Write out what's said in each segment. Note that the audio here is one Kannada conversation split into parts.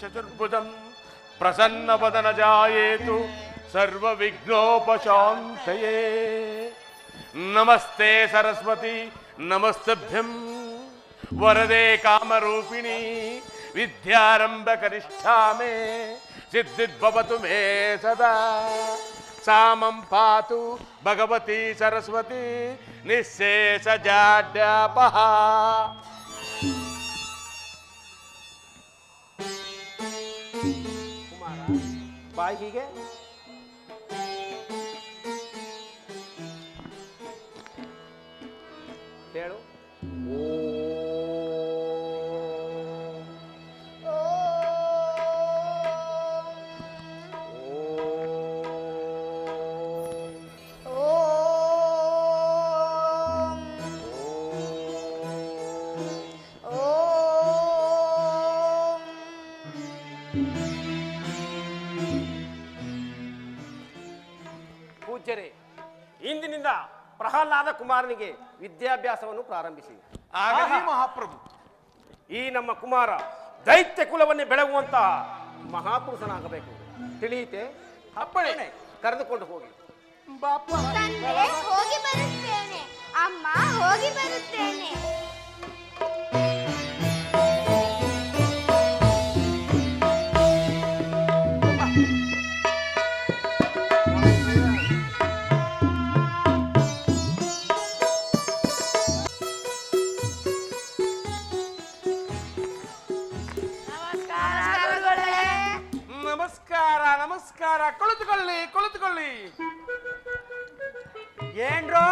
चतुर्बुदं प्रसन्नवदनजायेतु सर्वविघ्नोपशान्तये। नमस्ते सरस्वती नमस्तेभ्यं वरदे कामरूपिणी विद्यारम्भकनिष्ठा मे सिद्धिर्भवतु मे सदा। सामं पातु भगवती सरस्वती निःशेषजाड्यापहा। ಬಾಯಿ ಹೀಗೆ ಹೇಳು ಪೂಜ್ಯರೇ ಇಂದಿನಿಂದ ಪ್ರಹ್ಲಾದ ಕುಮಾರನಿಗೆ ವಿದ್ಯಾಭ್ಯಾಸವನ್ನು ಪ್ರಾರಂಭಿಸಿ. ಆಗಲಿ ಮಹಾಪ್ರಭು. ಈ ನಮ್ಮ ಕುಮಾರ ದೈತ್ಯ ಕುಲವನ್ನೇ ಬೆಳಗುವಂತಹ ಮಹಾಪುರುಷನಾಗಬೇಕು. ತಿಳಿಯಿತೆ? ಅಪ್ಪಣೆ ಕರೆದುಕೊಂಡು ಹೋಗಿ. ಹೋಗಿ ಬರುತ್ತೇನೆ. ಅಮ್ಮ ಹೋಗಿ ಬರುತ್ತೇನೆ. ಏನ್ರೋ?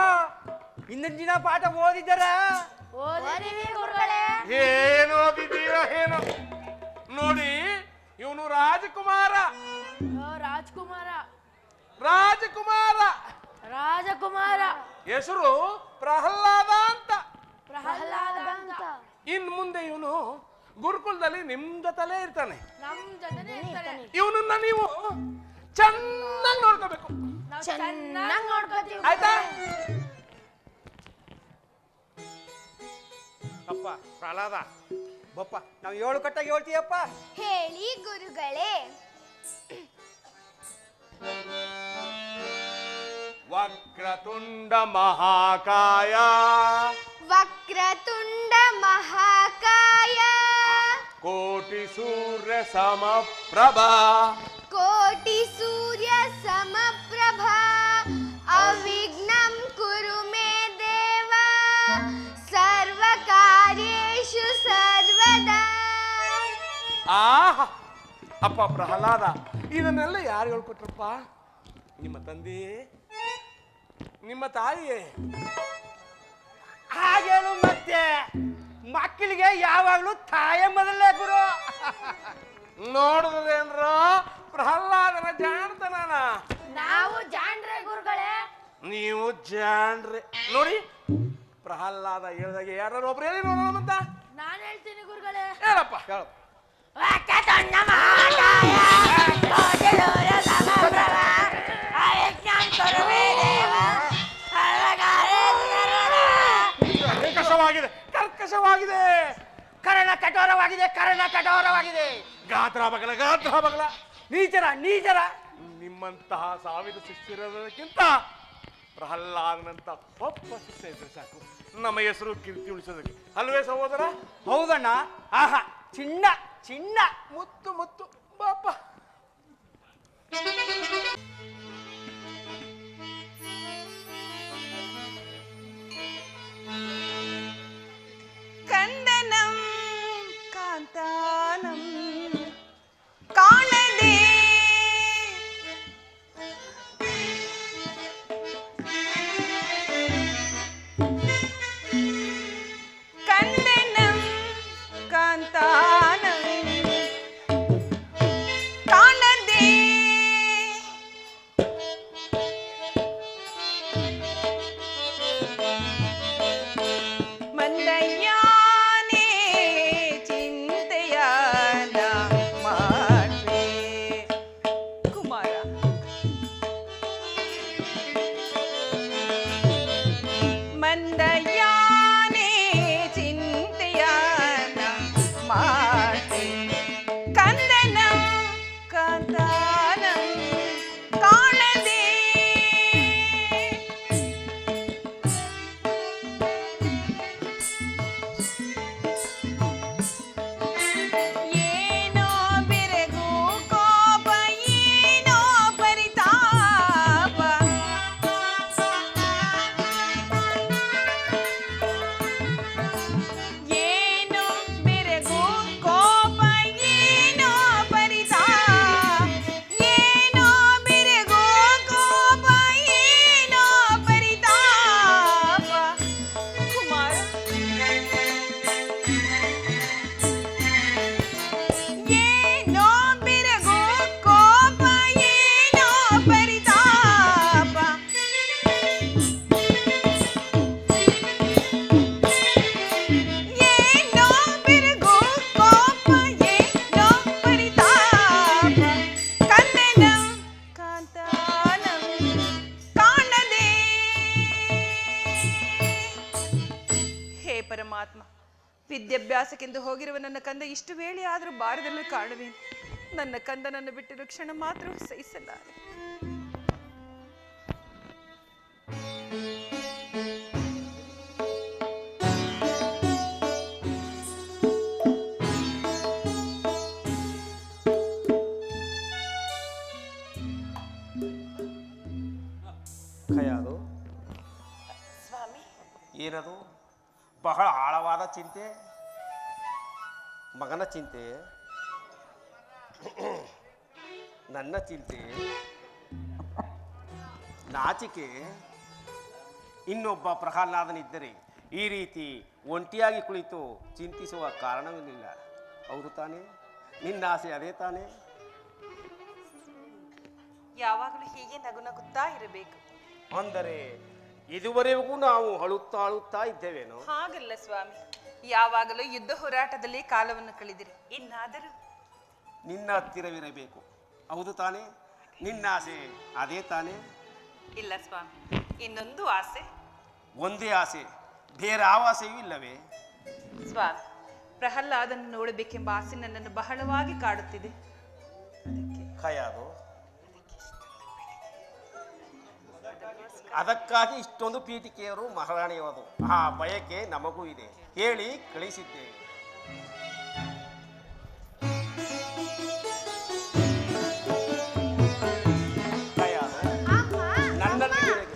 ಹಿಂದಿನ ದಿನ ಪಾಠ ಓದಿದ್ದಾರ ಏನು ಓದಿದ್ದೀರಾ ಏನು? ನೋಡಿ ಇವನು ರಾಜಕುಮಾರ. ರಾಜ್ಕುಮಾರ. ರಾಜಕುಮಾರ. ರಾಜಕುಮಾರ. ಹೆಸರು ಪ್ರಹ್ಲಾದ ಅಂತ. ಪ್ರಹ್ಲಾದ ಅಂತ. ಇನ್ ಮುಂದೆ ಇವನು ಗುರುಕುಲದಲ್ಲಿ ನಿಮ್ ಜೊತೆಲೇ ಇರ್ತಾನೆ. ಇವನನ್ನ ನೀವು ಚೆನ್ನಾಗಿ ನೋಡ್ಕೋಬೇಕು. ನಾವು ಚೆನ್ನಾಗಿ ನೋಡ್ಕೋತೀವಿ. ಆಯ್ತಾ? ಅಪ್ಪ ಪ್ರಹ್ಲಾದ ಬಪ್ಪ ನಾವು ಏಳು ಕಟ್ಟಾಗಿ ಹೇಳ್ತೀಯಪ್ಪ. ಹೇಳಿ ಗುರುಗಳೇ. ವಕ್ರತುಂಡ ಮಹಾಕಾಯ. ವಕ್ರತುಂಡ ಮಹಾಕಾಯ. ಕೋಟಿ ಸೂರ್ಯ ಸಮಪ್ರಭಾ. ಆಹ! ಅಪ್ಪ ಪ್ರಹ್ಲಾದ ಇದನ್ನೆಲ್ಲ ಯಾರು ಹೇಳ್ಕೊಟ್ರಪ್ಪ? ನಿಮ್ಮ ತಂದೆ ನಿಮ್ಮ ತಾಯಿಯೇ? ಹಾಗೇನು ಮತ್ತೆ? ಮಕ್ಕಳಿಗೆ ಯಾವಾಗ್ಲೂ ತಾಯ ಮೊದಲೇ ಗುರು. ನೋಡಿದ್ರೇನ್ರ ಪ್ರಹ್ಲಾದನ ಜಾಣ್ತನಾನ ನಾವು ಜಾಣ್ರೆ ಗುರುಗಳೇ. ನೀವು ಜಾಣ್ರೆ. ನೋಡಿ ಪ್ರಹ್ಲಾದ ಹೇಳ್ದಾಗ ಯಾರು ಒಬ್ರು ಹೇಳಿ ನೋಡೋಣ ಅಂತ ನಾನು ಹೇಳ್ತೀನಿ ಗುರುಗಳೇ. ಹೇಳಪ್ಪ ಹೇಳು ಕರ್ಕಶವಾಗಿದೆ ಕರ್ಣ ಕಠೋರವಾಗಿದೆ ಕರಣ ಕಠೋರವಾಗಿದೆ. ಗಾತ್ರ ಬಗಲ ಗಾತ್ರ ಬಗಲ. ನೀಚರ ನೀಚರ. ನಿಮ್ಮಂತಹ ಸಾವಿರ ಶಿಷ್ಯರಿರೋದಕ್ಕಿಂತ ಪ್ರಹ್ಲಾದನಂತ ಒಬ್ಬ ಶಿಷ್ಯ ಇದ್ರೆ ಸಾಕು. ನಮ್ಮ ಹೆಸರು ಕೀರ್ತಿ ಉಳಿಸೋದಕ್ಕೆ. ಅಲ್ವೇ ಸಹೋದರ? ಹೌದಣ್ಣ? ಆಹಾ. ಚಿನ್ನ ಚಿನ್ನ ಮುತ್ತು ಮುತ್ತು ಬಾಪ ಕಂದನಂ ಕಾಂತಾನಂ ವಿದ್ಯಾಭ್ಯಾಸಕ್ಕೆಂದು ಹೋಗಿರುವ ನನ್ನ ಕಂದ ಇಷ್ಟು ವೇಳೆ ಆದರೂ ಬಾರದಲ್ಲೂ ಕಾಣುವೆ. ನನ್ನ ಕಂದನನ್ನು ಬಿಟ್ಟಿರುವ ಕ್ಷಣ ಮಾತ್ರ ಸಹಿಸಲ್ಲ ಏನದು? ಬಹಳ ಆಳವಾದ ಚಿಂತೆ? ಮಗನ ಚಿಂತೆ. ನನ್ನ ಚಿಂತೆ. ನಾಚಿಕೆ. ಇನ್ನೊಬ್ಬ ಪ್ರಹ್ಲಾದನಿದ್ದರೆ ಈ ರೀತಿ ಒಂಟಿಯಾಗಿ ಕುಳಿತು ಚಿಂತಿಸುವ ಕಾರಣವಿಲ್ಲ. ಅವರು ತಾನೇ? ನಿನ್ನ ಆಸೆ ಅದೇ ತಾನೇ? ಯಾವಾಗಲೂ ಹೀಗೆ ನಗು ನಗುತ್ತಾ ಇರಬೇಕು. ಅಂದರೆ ಇದುವರೆಗೂ ನಾವು ಅಳುತ್ತಾ ಅಳುತ್ತಾ ಇದ್ದೇವೇನೋ? ಹಾಗಲ್ಲ ಸ್ವಾಮಿ. ಯಾವಾಗಲೂ ಯುದ್ಧ ಹೋರಾಟದಲ್ಲಿ ಕಾಲವನ್ನು ಕಳೆದಿರಿ. ಇನ್ನಾದರೂ ನಿನ್ನ ಹತ್ತಿರವಿರಬೇಕು. ಹೌದು ತಾನೇ? ನಿನ್ನ ಆಸೆ ಅದೇ ತಾನೇ? ಇಲ್ಲ ಸ್ವಾಮಿ ಇನ್ನೊಂದು ಆಸೆ. ಒಂದೇ ಆಸೆ ಬೇರೆ ಯಾವ ಆಸೆಯೂ ಇಲ್ಲವೇ? ಸ್ವಾಮಿ ಪ್ರಹ್ಲಾದನ್ನು ನೋಡಬೇಕೆಂಬ ಆಸೆ ನನ್ನನ್ನು ಬಹಳವಾಗಿ ಕಾಡುತ್ತಿದೆ. ಅದಕ್ಕೆ ಖಯಾದು ಅದಕ್ಕಾಗಿ ಇಷ್ಟೊಂದು ಪೀಠಿಕೆಯರು ಮಹಾರಾಣಿಯವರು. ಆ ಬಯಕೆ ನಮಗೂ ಇದೆ. ಹೇಳಿ ಕಳಿಸಿದ್ದೇವೆ.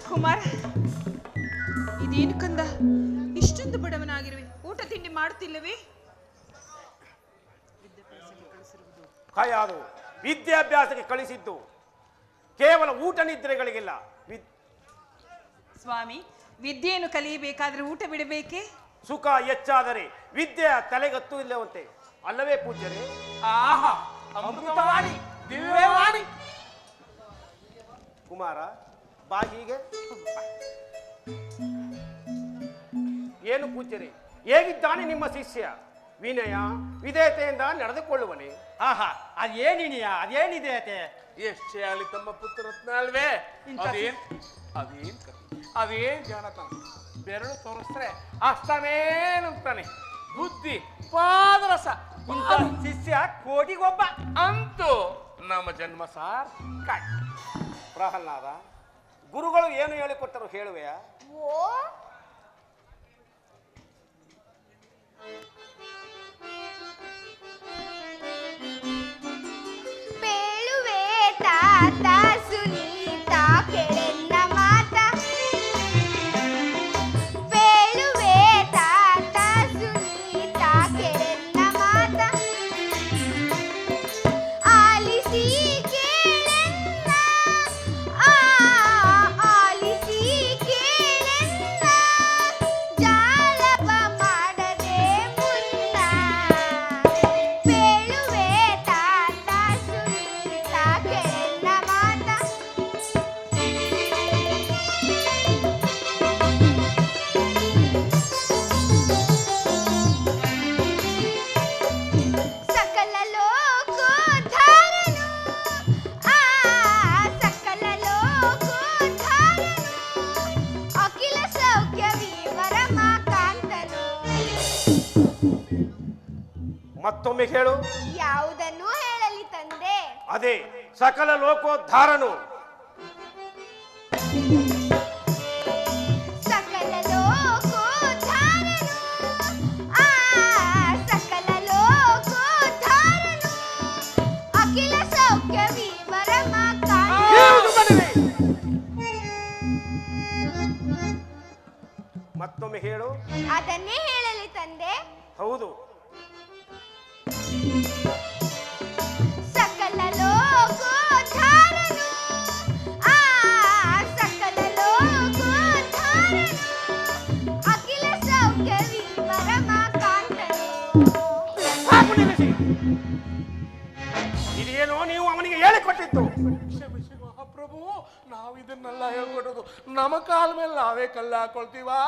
ಕುಮಾರ್. ಇದೇನು ಕಂದ? ಇಷ್ಟೊಂದು ಬಡವನಾಗಿರುವೆ. ಊಟ ತಿಂಡಿ ಮಾಡುತ್ತಿಲ್ಲವೇ? ಖಯಾದು ವಿದ್ಯಾಭ್ಯಾಸಕ್ಕೆ ಕಳಿಸಿದ್ದು. ಕೇವಲ ಊಟ ನಿದ್ರೆಗಳಿಗಿಲ್ಲ. ಸ್ವಾಮಿ ವಿದ್ಯೆಯನ್ನು ಕಲಿಯಬೇಕಾದ್ರೆ ಊಟ ಬಿಡಬೇಕೇ? ಸುಖ ಹೆಚ್ಚಾದರೆ ವಿದ್ಯೆ ತಲೆಗತ್ತು ಇಲ್ಲವಂತೆ. ಅಲ್ಲವೇ ಪೂಜ್ಯರೇ? ಆಹಾ ಅಮೃತವಾಣಿ ದಿವ್ಯವಾಣಿ. ಕುಮಾರ ಬಾ ಹೀಗೆ. ಏನು ಪೂಜ್ಯರೇ? ಹೇಗಿದ್ದಾನೆ ನಿಮ್ಮ ಶಿಷ್ಯ? ವಿನಯ ವಿಧೇಯತೆಯಿಂದ ನಡೆದುಕೊಳ್ಳುವನೆ. ಆಹಾ ಅದೇನಿನಿಯ ಅದೇನಿದೆ ಎಷ್ಟೇ ಆಗಲಿ ತಮ್ಮ ಪುತ್ರರತ್ನ ಅಲ್ವೇ? ಅದೇನ್ ಅದೇನ್ ಕಥೆ? ಅದೇನ್ ಜಾಣತನ? ಬೆರಳು ತೋರಿಸ್ರೆ ಅಷ್ಟನೇನಂತಾನೆ ಬುದ್ಧಿ, ಪಾದರಸ ಇಂಥ ಶಿಷ್ಯ ಕೋಟಿಗೊಬ್ಬ ಅಂತೂ ನಮ್ಮ ಜನ್ಮ ಸಾರ್ ಕಾಯ್ ಪ್ರಹ್ಲಾದ, ಗುರುಗಳು ಏನು ಹೇಳಿಕೊಟ್ಟರು ಹೇಳುವೆಯ? ಓ? ಪೇಳುವೆ ತಾತ ಹೇಳುವುದು ಸಕಲ ಲೋಕೋದ್ಧಾರನು. ಮತ್ತೊಮ್ಮೆ ಹೇಳು. ಅದನ್ನೇ ಹೇಳಲಿ ತಂದೆ. ಹೌದು. ಇದೇನೋ ನೀವು ಅವನಿಗೆ ಹೇಳಿಕೊಟ್ಟಿತ್ತು ಪ್ರಭು ನಾವು ಇದನ್ನೆಲ್ಲ ಹೇಳ್ಕೊಡೋದು. ನಮ್ಮ ಕಾಲ ಮೇಲೆ ನಾವೇ ಕಲ್ಲ ಹಾಕೊಳ್ತೀವಾ?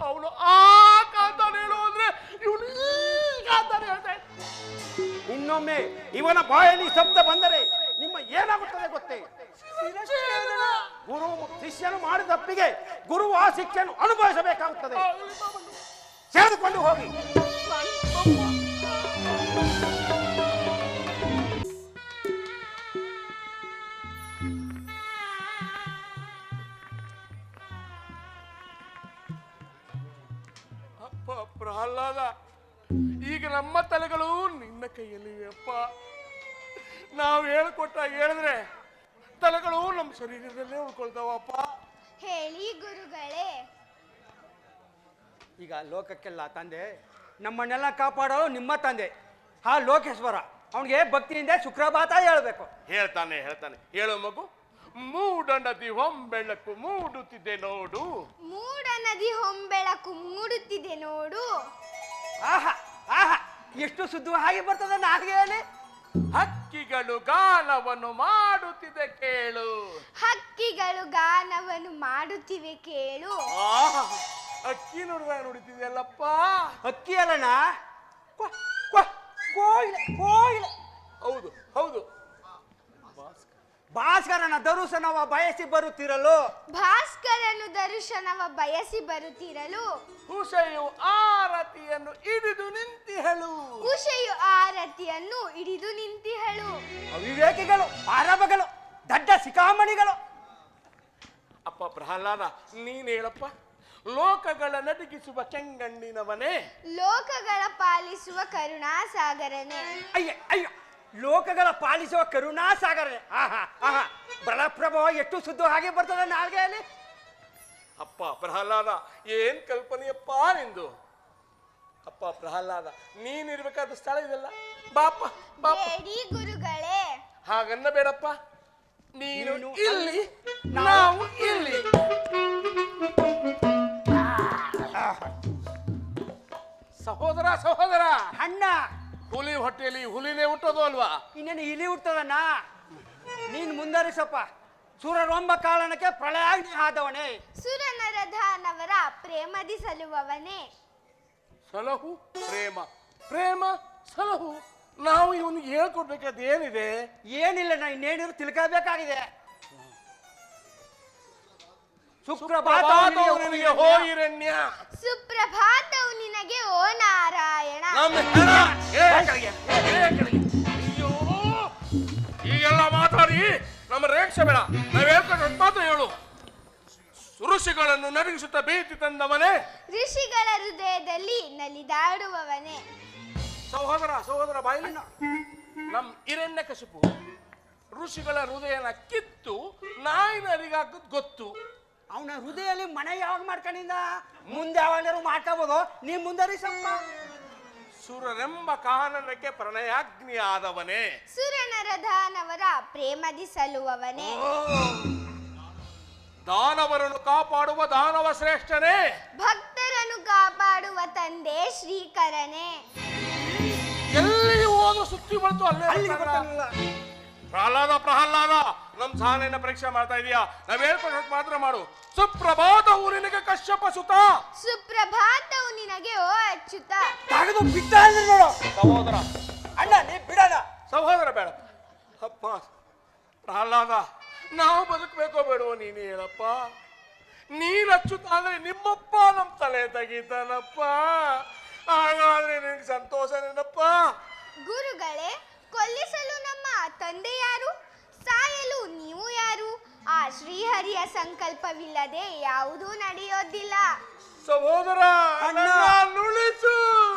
ಅವನು ಆ ಕಾಂತಾನೆ ಹೇಳು ಅಂದ್ರೆ ಇವನು ಈ ಕಾಂತಾನೆ ಹೇಳ್ತಾ ಇನ್ನೊಮ್ಮೆ ಇವನ ಬಾಯಲ್ಲಿ ಶಬ್ದ ಬಂದರೆ ನಿಮ್ಮ ಏನಾಗುತ್ತದೆ ಗೊತ್ತೇ? ಗುರು ಶಿಷ್ಯನು ಮಾಡಿದ ತಪ್ಪಿಗೆ ಗುರು ಆ ಶಿಕ್ಷೆಯನ್ನು ಅನುಭವಿಸಬೇಕಾಗುತ್ತದೆ. ಸೇರಿಕೊಂಡು ಹೋಗಿ. ಪ್ರಹ್ಲಾದ ಈಗ ನಮ್ಮ ತಲೆಗಳು ನಿನ್ನ ಕೈಯಲ್ಲಿವೆಯಪ್ಪ ನಾವು ಹೇಳ್ಕೊಟ್ಟ ಹೇಳಿದ್ರೆ ತಲೆಗಳು ನಮ್ಮ ಶರೀರದಲ್ಲೇ ಉಳ್ಕೊಳ್ತಾವಪ್ಪ. ಹೇಳಿ ಗುರುಗಳೇ. ಈಗ ಲೋಕಕ್ಕೆಲ್ಲ ತಂದೆ ನಮ್ಮನ್ನೆಲ್ಲ ಕಾಪಾಡೋ ನಿಮ್ಮ ತಂದೆ. ಆ ಲೋಕೇಶ್ವರ ಅವನಿಗೆ ಭಕ್ತಿಯಿಂದ ಸುಪ್ರಭಾತ ಹೇಳ್ಬೇಕು. ಹೇಳ್ತಾನೆ ಹೇಳ್ತಾನೆ. ಹೇಳು ಮಗು. ಮೂಡನದಿ ಹೊಂಬೆಳಕು ಮೂಡುತ್ತಿದೆ ನೋಡು. ಮೂಡನದಿ ಹೊಂಬೆಳಕು ಮೂಡುತ್ತಿದೆ ನೋಡು. ಆಹಾ ಆಹಾ ಎಷ್ಟು ಶುದ್ಧವಾಗಿ ಬರ್ತದೆ ನಾಗೇನೆ ಹಕ್ಕಿಗಳು ಗಾನವನ್ನು ಮಾಡುತ್ತಿದೆ ಕೇಳು. ಹಕ್ಕಿಗಳು ಗಾನವನ್ನು ಮಾಡುತ್ತಿವೆ ಕೇಳು. ಆಹಾ, ಅಕ್ಕಿ ನೋಡಿದಾಗ ನೋಡುತ್ತಿದೆಯಲ್ಲಪ್ಪ. ಅಕ್ಕಿ ಅಲ್ಲಣ್ಣ? ಕ್ವ, ಕ್ವ, ಕೋಯಿಲೆ ಕೋಯಿಲೆ. ಹೌದು ಹೌದು. ಭಾಸ್ಕರನ ದರುಶನವ ಬಯಸಿ ಬರುತ್ತಿರಲು? ಭಾಸ್ಕರನು ದರ್ಶನವ ಬಯಸಿ ಬರುತ್ತಿರಲು? ಉಷೆಯು ಆರತಿಯನ್ನು ಹಿಡಿದು ನಿಂತಿಹಳು ಕುಶೆಯು ಆರತಿಯನ್ನು ಹಿಡಿದು ನಿಂತಿಹಳು ಅವಿವೇಕಿಗಳು ಆರಭಗಳು ದಡ್ಡ ಸಿಕಾಮಣಿಗಳು ಅಪ್ಪ ಪ್ರಹ್ಲಾದ ನೀನ್ ಹೇಳಪ್ಪ. ಲೋಕಗಳ ನಡುಗಿಸುವ ಕೆಂಗಣ್ಣಿನವನೇ. ಲೋಕಗಳ ಪಾಲಿಸುವ ಕರುಣಾಸಾಗರನೇ. ಅಯ್ಯ ಅಯ್ಯ ಲೋಕಗಳ ಪಾಲಿಸುವ ಕರುಣಾ ಸಾಗರ. ಆಹಾ ಆಹಾ. ಬಲಪ್ರಭಾವ ಎಷ್ಟು ಸುದ್ದು ಹಾಗೆ ಬರ್ತದೆ ನಾಲ್ಗೆಯಲ್ಲಿ. ಅಪ್ಪ ಪ್ರಹ್ಲಾದ ಏನ್ ಕಲ್ಪನೆಯಪ್ಪ ನಿಂದು? ಅಪ್ಪ ಪ್ರಹ್ಲಾದ ನೀನಿರ್ಬೇಕಾದ ಸ್ಥಳ ಇದೆಲ್ಲ? ಬಾಪ ಬಾಪ. ಬೇಡಿ ಗುರುಗಳೇ. ಹಾಗನ್ನ ಬೇಡಪ್ಪ. ನೀನು ನೀನು ಇಲ್ಲಿ ನಾವು ಇಲ್ಲಿ. ಸಹೋದರ ಸಹೋದರ. ಅಣ್ಣ. ಹುಲಿ ಹೊಟ್ಟೆಯಲ್ಲಿ ಹುಲಿನೇ ಹುಟ್ಟೋದು ಅಲ್ವಾ? ಇನ್ನೇನು ಇಲಿ ಹುಟ್ಟದಣ್ಣ ನೀನ್ ಮುಂದರಿಸಪ್ಪ ಸೂರರೊಂಬ ಕಾರಣಕ್ಕೆ ಪ್ರಳಯಾಗ್ನಿ ಆದವನೇ. ಸುರನರಧಾನವರ ಪ್ರೇಮದಿ ಸಲುವವನೇ. ಸಲಹು ಪ್ರೇಮ ಪ್ರೇಮ ಸಲಹು. ನಾವು ಇವನಿಗೆ ಹೇಳ್ಕೊಡ್ಬೇಕಾದ ಏನಿದೆ? ಏನಿಲ್ಲ ನಾ ಇನ್ನೇನಿರು ತಿಳ್ಕೋಬೇಕಾಗಿದೆ. ಸುಪ್ರಭಾತ ಪ್ರಭಾತವು ನಿನಗೆ ಹೋ ಹಿರಣ್ಯ ಸುಪ್ರಭಾತವು ನಿನಗೆ ಓ ನಾರಾಯಣ. ನಮ್ಮ ಹೆಣ ಏ ಕೆಳಗೆ, ಏ ಕೆಳಗೆ. ಅಯ್ಯೋ. ಈಗೆಲ್ಲ ಮಾತಾಡಿ ನಮ್ಮ ರೇಕ್ಷೆ ಬೇಡ. ನಾವ್ ಹೇಳ್ಕೊಂಡು ಮಾತ್ರ ಹೇಳು. ಋಷಿಗಳನ್ನು ನಡುಗಿಸುತ್ತ ಭೀತಿ ತಂದವನೇ. ಋಷಿಗಳ ಹೃದಯದಲ್ಲಿ ನಲಿದಾಡುವವನೇ. ಸಹೋದರ ಸಹೋದರ ಬಾಯಿಲಿ. ನಮ್ ಹಿರಣ್ಯ ಕಸುಪು ಋಷಿಗಳ ಹೃದಯನ ಕಿತ್ತು ನಾಯಿನರಿಗಾಕದ್ ಗೊತ್ತು. ಅವನ ಹೃದಯದಲ್ಲಿ ಮನೆ ಯಾವಾಗ ಮಾಡ್ಕೊಂಡಿಂದ? ಮುಂದೆ ಯಾವಾಗ ಮಾಡ್ಕೋಬೋದು? ನೀ ಮುಂದರಿಸಪ್ಪ ಸುರರೆಂಬ ಕಾನನಕ್ಕೆ ಪ್ರಣಯಾಗ್ನಿ ಆದವನೇ ಸುರನರಧಾನವರ ಪ್ರೇಮದಿ ಸಲುವವನೇ ದಾನವರನ್ನು ಕಾಪಾಡುವ ದಾನವ ಶ್ರೇಷ್ಠನೇ. ಭಕ್ತರನ್ನು ಕಾಪಾಡುವ ತಂದೆ ಶ್ರೀಕರನೇ. ಎಲ್ಲಿ ಹೋದ ಸುತ್ತಿ ಬಂತು ಅಲ್ಲೇ ಅಲ್ಲಿ ಬರ್ತಾನಲ್ಲ. ಪ್ರಹ್ಲಾದ ಪ್ರಹ್ಲಾದ ನಮ್ ಸಾಧನೆಯನ್ನ ಪರೀಕ್ಷೆ ಮಾಡ್ತಾ ಇದೀಯಾ? ನಾವ್ ಹೇಳ್ಕೊಂಡು ಮಾತ್ರ ಮಾಡು. ಸುಪ್ರಭಾತ ನಿನಗೆ ಕಶ್ಯಪ ಸುತ. ಸುಪ್ರಭಾತವು ನಿನಗೆ ಓ ಅಚ್ಯುತ. ತೆಗೆದು ಬಿಟ್ಟ ಅಂದ್ರೆ ನೋಡು. ಸಹೋದರ. ಅಣ್ಣ ನೀ ಬಿಡಣ. ಸಹೋದರ ಬೇಡ. ಅಪ್ಪ ಪ್ರಹ್ಲಾದ ನಾವು ಬದುಕಬೇಕೋ ಬೇಡೋ ನೀನು ಹೇಳಪ್ಪ. ನೀನ್ ಅಚ್ಚುತ್ತ ಅಂದ್ರೆ ನಿಮ್ಮಪ್ಪ ನಮ್ ತಲೆ ತೆಗಿತಾನಪ್ಪ. ಹಾಗಾದ್ರೆ ನಿನಗೆ ಸಂತೋಷನೇನಪ್ಪ ಗುರುಗಳೇ ಕೊಲ್ಲಿಸಲು ನಮ್ಮ ತಂದೆ ಯಾರು? ಸಾಯಲು ನೀವು ಯಾರು? ಆ ಶ್ರೀಹರಿಯ ಸಂಕಲ್ಪವಿಲ್ಲದೆ ಯಾವುದೂ ನಡೆಯೋದಿಲ್ಲ. ಸಹೋದರ ನುಳಿಸು.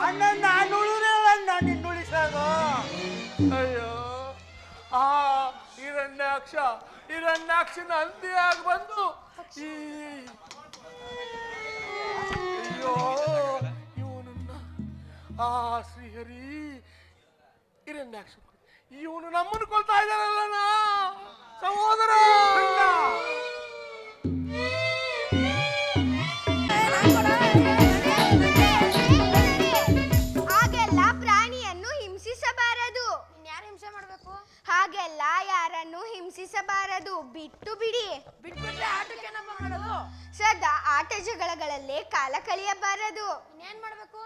ಅಣ್ಣ ನಾನು ಉಳಿರಲ್ಲ ಅಯ್ಯೋ ಆ ಹಿರಣ್ಯಾಕ್ಷ ಹಿರಣ್ಯಾಕ್ಷನ ಅಂತ್ಯಾಗಿ ಬಂದು ಈ ಅಯ್ಯೋ ಇವನನ್ನ ಆ ಶ್ರೀಹರಿ ಹಿರಣ್ಯಾಕ್ಷ. ಇವನು ನಮ್ಮನ್ನು ಕೊಲ್ತಾ ಇದ್ದಾನಲ್ಲ ಸಹೋದರ! ಹಾಗೆಲ್ಲ ಪ್ರಾಣಿಯನ್ನು ಹಿಂಸಿಸಬಾರದು. ಯಾರು ಹಿಂಸೆ ಮಾಡಬೇಕು? ಹಾಗೆಲ್ಲ ಯಾರನ್ನು ಹಿಂಸಿಸಬಾರದು. ಬಿಟ್ಟು ಬಿಡಿ. ಬಿಟ್ಬಿಟ್ರೆ ಆಟಕ್ಕೇನಪ್ಪ ಮಾಡೋದು? ಸದಾ ಆಟ ಜಗಳಗಳಲ್ಲೇ ಕಾಲ ಕಳೆಯಬಾರದು. ಇನ್ನೇನ್ ಮಾಡಬೇಕು?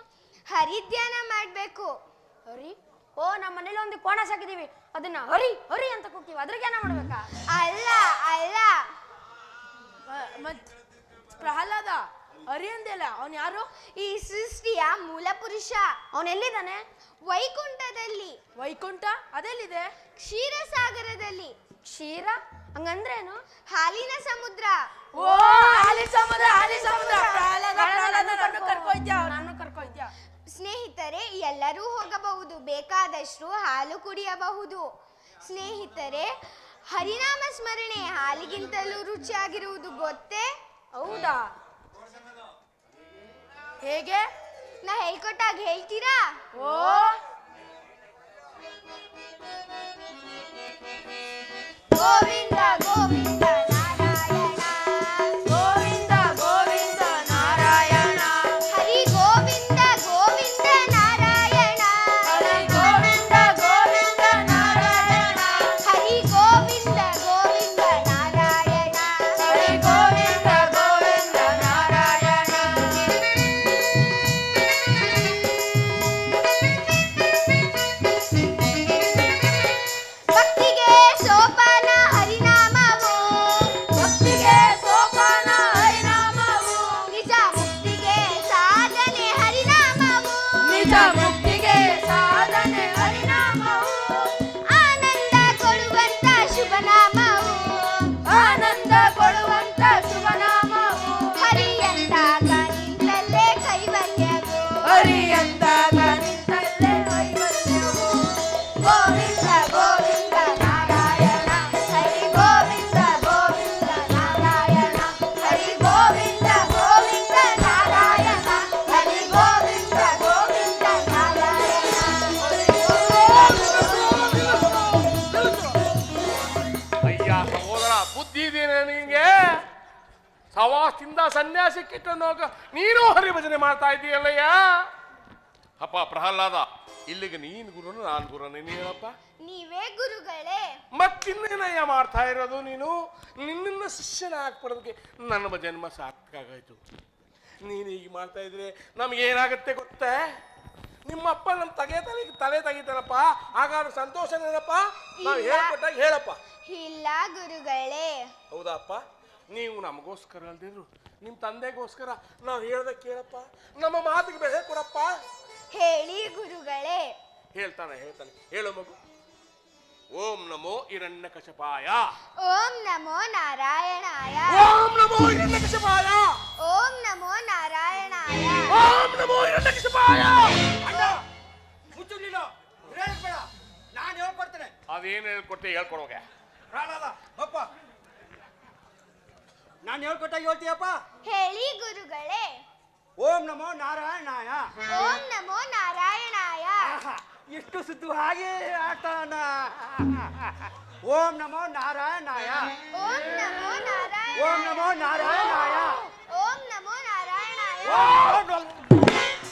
ಹರಿಧ್ಯಾನ ಮಾಡಬೇಕು. ಹರಿ? ಓ ನಮ್ಮ ಮನೇಲಿ ಒಂದು ಕೋಣ ಸಾಕಿದೀವಿ ಅದನ್ನ ಹರಿ ಹರಿ ಅಂತ ಕೂಗ್ತೀವಿ. ಅದ್ರಿಗೆ ಏನ ಮಾಡ್ಬೇಕಾ? ಅಲ್ಲ ಅಲ್ಲ. ಮತ್ ಪ್ರಹ್ಲಾದ ಹರಿ ಅಂದಿಲ್ಲ ಅವನ್ ಯಾರು? ಈ ಸೃಷ್ಟಿಯ ಮೂಲ ಪುರುಷ. ಅವನ್ ಎಲ್ಲಿದ್ದಾನೆ? ವೈಕುಂಠದಲ್ಲಿ. ವೈಕುಂಠ? ಅದೆಲ್ಲಿದೆ? ಕ್ಷೀರಸಾಗರದಲ್ಲಿ. ಕ್ಷೀರ? ಹಂಗಂದ್ರೇನು? ಹಾಲಿನ ಸಮುದ್ರ. ಓ ಹಾಲಿ ಸಮುದ್ರ ಹಾಲಿ ಸಮುದ್ರ. ಪ್ರಹ್ಲಾದ, ಪ್ರಹ್ಲಾದ, ನನ್ನ ಕರ್ಕೊಯ್ತ್ಯಾ? ನಾನು ಕರ್ಕೊಯ್ತ್ಯಾ? ಸ್ನೇಹಿತರೆ ಎಲ್ಲರೂ ಹೋಗಬಹುದು. ಬೇಕಾದಷ್ಟು ಹಾಲು ಕುಡಿಯಬಹುದು. ಸ್ನೇಹಿತರೆ ಹರಿನಾಮ ಸ್ಮರಣೆ ಹಾಲಿಗಿಂತಲೂ ರುಚಿಯಾಗಿರುವುದು ಗೊತ್ತೇ? ಹೌದಾ? ಹೇಗೆ? ನಾ ಹೇಳ್ಕೊಟ್ಟಾಗ ಹೇಳ್ತೀರಾ? ಓ! ಗೋವಿಂದ ಗೋವಿಂದ. ಸನ್ಯಾಸಕ್ಕಿಟ್ಟು ನೋಗ ನೀನು ಹರಿಭಜನೆ ಮಾಡ್ತಾ ಇದೀಯಲ್ಲಯ್ಯ? ಅಪ್ಪ ಪ್ರಹ್ಲಾದ ಇಲ್ಲಿಗೆ ನೀನು ಗುರುನು ನಾನ್ ಗುರುನೇ ನೀನು ಹೇಳಪ್ಪ ನೀವೇ ಗುರುಗಳೇ. ಮತ್ತಿನ್ನೇನಯ್ಯ ಮಾಡ್ತಾ ಇರೋದು ನೀನು? ನಿನ್ನ ಶಿಷ್ಯನ ಹಾಕ್ಬಿಡೋದಕ್ಕೆ ನನ್ನ ಜನ್ಮ ಸಾಕಾಗಾಯ್ತು ನೀನು ಈಗ ಮಾಡ್ತಾ ಇದ್ರೆ ನಮ್ಗೇನಾಗತ್ತೆ ಗೊತ್ತೇ? ನಿಮ್ಮಪ್ಪ ನಮ್ಮ ತಗೆ ತಲೆ ತಲೆ ತೆಗಿತಾರಪ್ಪ. ಹಾಗಾದ್ರೆ ಸಂತೋಷನೇನಪ್ಪ ನಾವು ಇಲ್ಲ. ಹೇಳ್ಕೊಟ್ಟಾಗ ಹೇಳಪ್ಪ. ಇಲ್ಲ ಗುರುಗಳೇ. ಹೌದಪ್ಪ. ನೀವು ನಮಗೋಸ್ಕರ ಅಲ್ದಿದ್ರು ನಿಮ್ಮ ತಂದೆಗೋಸ್ಕರ ನಾವ್ ಹೇಳ್ದ ಕೇಳಪ್ಪ ನಮ್ಮ ಮಾತಿಗೆ ಬೆಲೆ ಕೊಡಪ್ಪ. ಹೇಳಿ ಗುರುಗಳೇ. ಹೇಳ್ತಾನೆ ಹೇಳ್ತಾನೆ. ಹೇಳು ಮಗು. ಓಂ ನಮೋ ಹಿರಣ್ಯ ಕಶಪಾಯ ಓಂ ನಮೋ ನಾರಾಯಣಾಯ. ಓಂ ನಮೋ ಹಿರಣ್ಯ ಕಶಪಾಯ ಓಂ ನಮೋ ನಾರಾಯಣಾಯ. ಓಂ ನಮೋ ಹಿರಣ್ಯ ಕಶಪಾಯ ಅಣ್ಣ ಮುಚ್ಚು ನೀನು. ಹೇಳ್ಬೇಡ ನಾನು ಹೇಳ್ಕೊಡ್ತೇನೆ. ಅದೇನು ಹೇಳ್ಕೊಟ್ಟೆ ಹೇಳ್ಕೊಡೋಗೆ ಪ್ರಾಣದ ಅಪ್ಪ ನಾನು ಹೇಳ್ಕೊಟ್ಟಾಗ ಹೇಳ್ತೀಯಪ್ಪ? ಹೇಳಿ ಗುರುಗಳೇ. ಓಂ ನಮೋ ನಾರಾಯಣಾಯ. ಓಂ ನಮೋ ನಾರಾಯಣಾಯ. ಆಹಾ, ಸುದ್ದು ಹಾಗೆ ಆಡ್ತಾನ ಓಂ ನಮೋ ನಾರಾಯಣಾಯ. ಓಂ ನಮೋ ನಾರಾಯಣ ಓಂ ನಮೋ ನಾರಾಯಣಾಯ. ಓಂ ನಮೋ ನಾರಾಯಣಾಯ.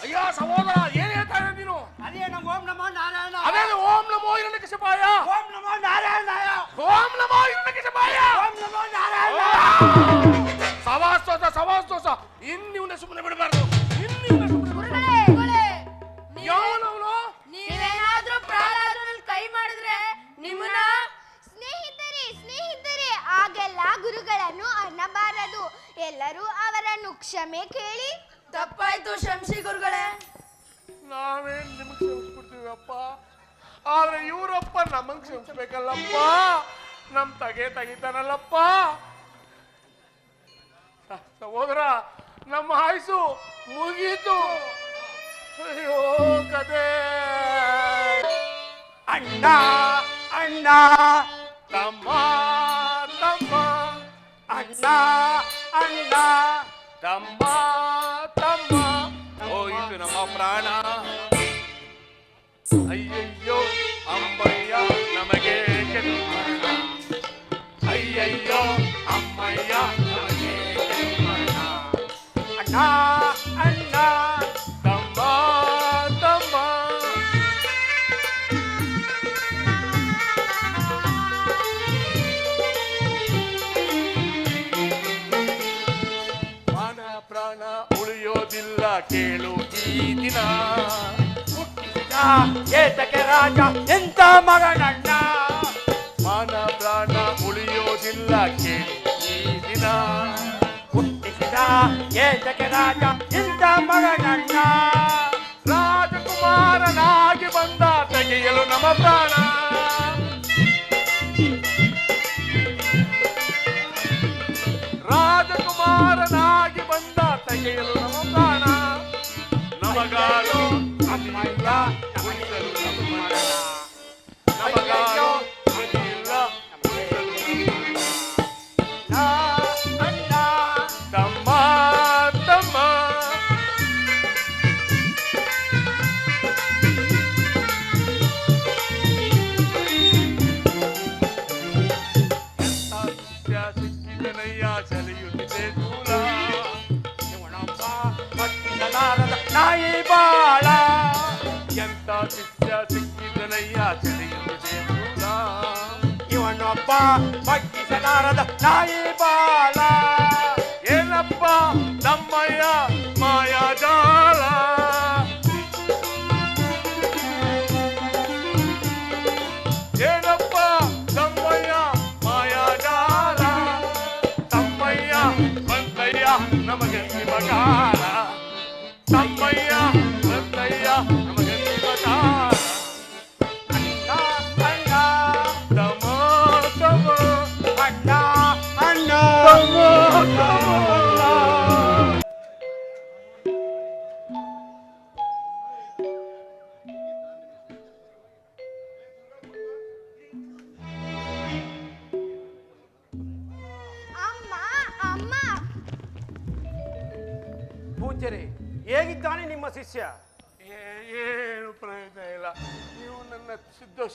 ಅಯ್ಯೋ ಸಹೋದರ. ಅದೇ ನಮ್ಮ ಓಂ ನಮೋ ನಾರಾಯಣ. ಅದೇ ಓಂ ನಮೋ ಹಿರಣ್ಯ ಕಶಪಾಯ ಓಂ ನಮೋ ನಾರಾಯಣಾಯ ಓಂ ನಮೋ ಹಿರಣ್ಯ ಕಶಪಾಯ ಓಂ ನಮೋ ನಾರಾಯಣ. ಸವಾಸ್ತೋಸ ಸವಾಸ್ತೋಸ ಇನ್ನಿವ್ನ ಸುಮ್ಮನೆ ಬಿಡಬಾರ್ದು. ಇನ್ನಿವ್ನ ಸುಮ್ಮನೆ ಗುರುಗಳೇ ಯಾವನವನು? ನೀವೇನಾದ್ರೂ ಪ್ರಹ್ಲಾದನ ಕೈ ಮಾಡಿದ್ರೆ ನಿಮ್ಮನ್ನ ಸ್ನೇಹಿತರೆ ಸ್ನೇಹಿತರೆ. ಆಗೆಲ್ಲ ಗುರುಗಳನ್ನು ಅನ್ನಬಾರದು. ಎಲ್ಲರೂ ಅವರನ್ನು ಕ್ಷಮೆ ಕೇಳಿ. ತಪ್ಪಾಯ್ತು ಶಂಶಿ ಗುರುಗಳೇ. ನಾವೇನ್ ನಿಮಗೆ ಕ್ಷಮಿಸ್ಬಿಡ್ತೀವಪ್ಪ ಆದ್ರೆ ಇವರಪ್ಪ ನಮಗ್ ಕ್ಷಮಿಸ್ಬೇಕಲ್ಲಪ್ಪ. ನಮ್ ತಗೆ ತೆಗಿತಾನಲ್ಲಪ್ಪ. ಸಹೋದರ ನಮ್ಮ ಆಯ್ಸು ಮುಗೀತು. ಅಯ್ಯೋ ಕದೆ ಅಣ್ಣ ಅಣ್ಣ. ತಮ್ಮ ತಮ್ಮ. ಅಣ್ಣ ಅಣ್ಣ. ತಮ್ಮ ತಮ್ಮ. ಹೋಯಿತು ನಮ್ಮ ಪ್ರಾಣ. ಅಯ್ಯಯ್ಯೋ ಅಮ್ಮಯ್ಯ ನಮಗೆ ಕೆಡುಮರಣ ಅಯ್ಯಯ್ಯೋ ಅಮ್ಮಯ್ಯ ನಮಗೆ ರಾಜ ಎಂತ ಮಗನಣ್ಣ? ಮಾನ ಪ್ರಾಣ ಉಳಿಯೋದಿಲ್ಲ ಈ ದಿನ. ಹುಟ್ಟಿಸಿದ ಏತಕ್ಕೆ ರಾಜ ಎಂತ ಮಗನಣ್ಣ? ರಾಜಕುಮಾರನಾಗಿ ಬಂದ ತೆಗೆಯಲು ನಮ್ಮ ಪ್ರಾಣ. ರಾಜಕುಮಾರನಾಗಿ ಬಂದ ತೆಗೆಯಲು ನಮ್ಮ ಪ್ರಾಣ. ನಮಗಾರು ಅಮ್ಮಯ್ಯ ಸಿಕ್ಕಿದನಯ್ಯ ಸೆಳೆಯುತ್ತಿದೆ ದೂರ ಇವನೊಬ್ಬ ಭಕ್ತಿಸಲಾರದ ನಾಯಿ ಬಾಳ ಏನಪ್ಪ ನಮ್ಮಯ್ಯ ಮಾಯಾಜಾಲ ಏನಪ್ಪ ತಮ್ಮಯ್ಯ ಮಾಯಾಜಾಲ ತಮ್ಮಯ್ಯ ಬಂತಯ್ಯ ನಮಗೆ ಶಿವಗಾಲ ತಮ್ಮಯ್ಯ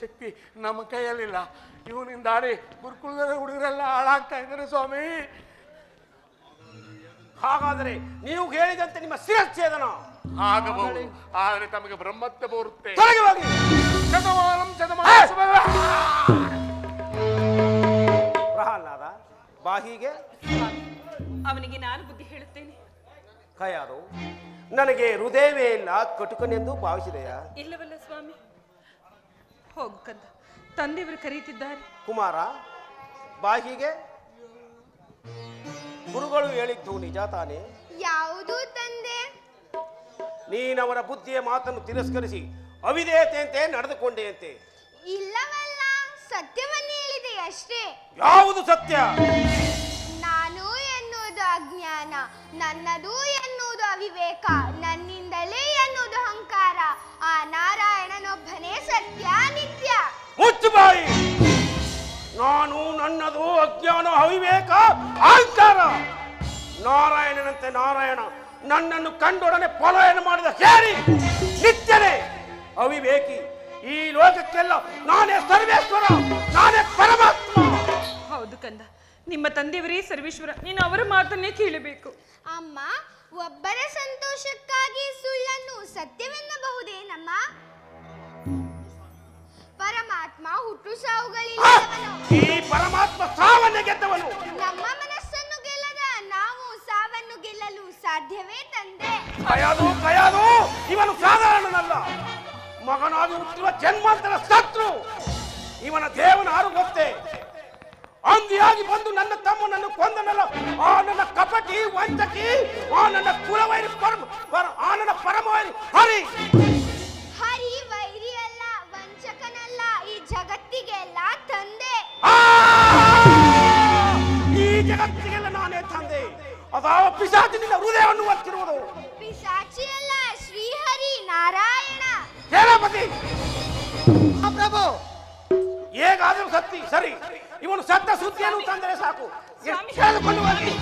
ಶಕ್ತಿ ನಮ್ಮ ಕೈಯಲ್ಲಿಲ್ಲ. ಇವನಿಂದಾಡಿ ಗುರುಕುಲದ ಹುಡುಗರೆಲ್ಲ ಹಾಳಾಗ್ತಾ ಇದ್ದಾರೆ ಸ್ವಾಮಿ. ಹಾಗಾದರೆ ನೀವು ಹೇಳಿದಂತೆ ನಿಮ್ಮ ಶಿರಚ್ಛೇದನ ಆಗಬಹುದು. ಆದರೆ ತಮಗೆ ಬ್ರಹ್ಮತ್ವ ಬರುತ್ತೆ. ತೊಲಗಿ ಹೋಗಿ. ಶತಮಾನಂ ಶತಮಾನ. ಪ್ರಹ್ಲಾದ ಬಾಹಿಗೆ ಅವನಿಗೆ ನಾನು ಬುದ್ಧಿ ಹೇಳುತ್ತೇನೆ. ಕಯಾರು ನನಗೆ ಹೃದಯವೇ ಇಲ್ಲ ಕಟುಕನೆಂದು ಭಾವಿಸಿದೆಯಾ? ಇಲ್ಲವಲ್ಲ ಸ್ವಾಮಿ. ಹೋಗು ಕಂದ ತಂದೆಯವರು ಕರೀತಿದ್ದಾರೆ. ಕುಮಾರ ಬಾಹಿಗೆ ಗುರುಗಳು ಹೇಳಿದ್ದು ನಿಜ ತಾನೆ? ಯಾವುದು ತಂದೆ? ನೀನವರ ಬುದ್ಧಿಯ ಮಾತನ್ನು ತಿರಸ್ಕರಿಸಿ ಅವಿದೇಯತೆಯಂತೆ ನಡೆದುಕೊಂಡೆಯಂತೆ. ಇಲ್ಲವಲ್ಲ ಸತ್ಯವನ್ನೇ ಹೇಳಿದೆ ಅಷ್ಟೇ. ಯಾವುದು ಸತ್ಯ? ನಾನು ಎನ್ನುವುದು ಅಜ್ಞಾನ ನನ್ನದು ಎನ್ನುವುದು ಅವಿವೇಕ. ಮುಚ್ಚು ಬಾಯಿ ನಾನು ನನ್ನದು ಅಜ್ಞಾನ ಅವಿವೇಕ ಅಹಂಕಾರ. ನಾರಾಯಣನಂತೆ ನಾರಾಯಣ ನನ್ನನ್ನು ಕಂಡೊಡನೆ ಪಲಾಯನ ಮಾಡಿದ ಸೇರಿ ನಿತ್ಯನೇ ಅವಿವೇಕಿ ಈ ಲೋಕಕ್ಕೆಲ್ಲ ನಾನೇ ಸರ್ವೇಶ್ವರ ನಾನೇ ಪರಮಾತ್ಮ. ಹೌದು ಕಂದ ನಿಮ್ಮ ತಂದೆಯವರೇ ಸರ್ವೇಶ್ವರ ನೀನು ಅವರ ಮಾತನ್ನೇ ಕೇಳಬೇಕು. ಅಮ್ಮ ಒಬ್ಬರ ಸಂತೋಷಕ್ಕಾಗಿ ಸುಳ್ಳನ್ನು ಸತ್ಯವೆನ್ನಬಹುದೇನಮ್ಮ? ಪರಮಾತ್ಮ ಹುಟ್ಟು ಸಾವುಗಳಿಲ್ಲದವನು. ಈ ಪರಮಾತ್ಮ ಸಾವನ್ನೇ ಗೆದ್ದವನು. ನಮ್ಮ ಮನಸ್ಸನ್ನು ಗೆಲ್ಲದ ನಾವು ಸಾವನ್ನು ಗೆಲ್ಲಲು ಸಾಧ್ಯವೇ ತಂದೆ. ಕಯಾದು ಕಯಾದು ಇವನು ಸಾಧಾರಣನಲ್ಲ. ಮಗನಾಗಿ ಹುಟ್ಟಿರುವ ಜನ್ಮಾಂತರ ಶತ್ರು. ಇವನ ದೇವನ ಯಾರು ಗೊತ್ತೇ ಅಂದಿಯಾಗಿ ಬಂದು ನನ್ನ ತಮ್ಮನನ್ನು ಕೊಂದನಲ್ಲ. ಆ ನನ್ನ ಕಪಟಿ ವಂಚಕಿ ಆ ನನ್ನ ಕುಲವೈರಿ ಪರಮ ಪರ- ಆ ನನ್ನ ಪರಮವೈರಿ ಹರಿ. ತಂದೆ! ಈ ಜಗತ್ತಿಗೆಲ್ಲ ನಾನೇ ತಂದೆ. ಅದಾವ ಪಿಶಾಚಿನಿಂದ ಹೃದಯವನ್ನು ಒತ್ತಿರುವುದು. ಪಿಶಾಚಿ ಅಲ್ಲ ಶ್ರೀಹರಿ ನಾರಾಯಣ. ಸೇನಾಪತಿ ಪ್ರಭು ಹೇಗಾದ್ರೂ ಸತ್ತಿ ಸರಿ. ಇವನು ಸತ್ತ ಸುದ್ದಿಯನ್ನು ತಂದರೆ ಸಾಕು. ಹೇಳಿಕೊಂಡು ಹೋಗಿ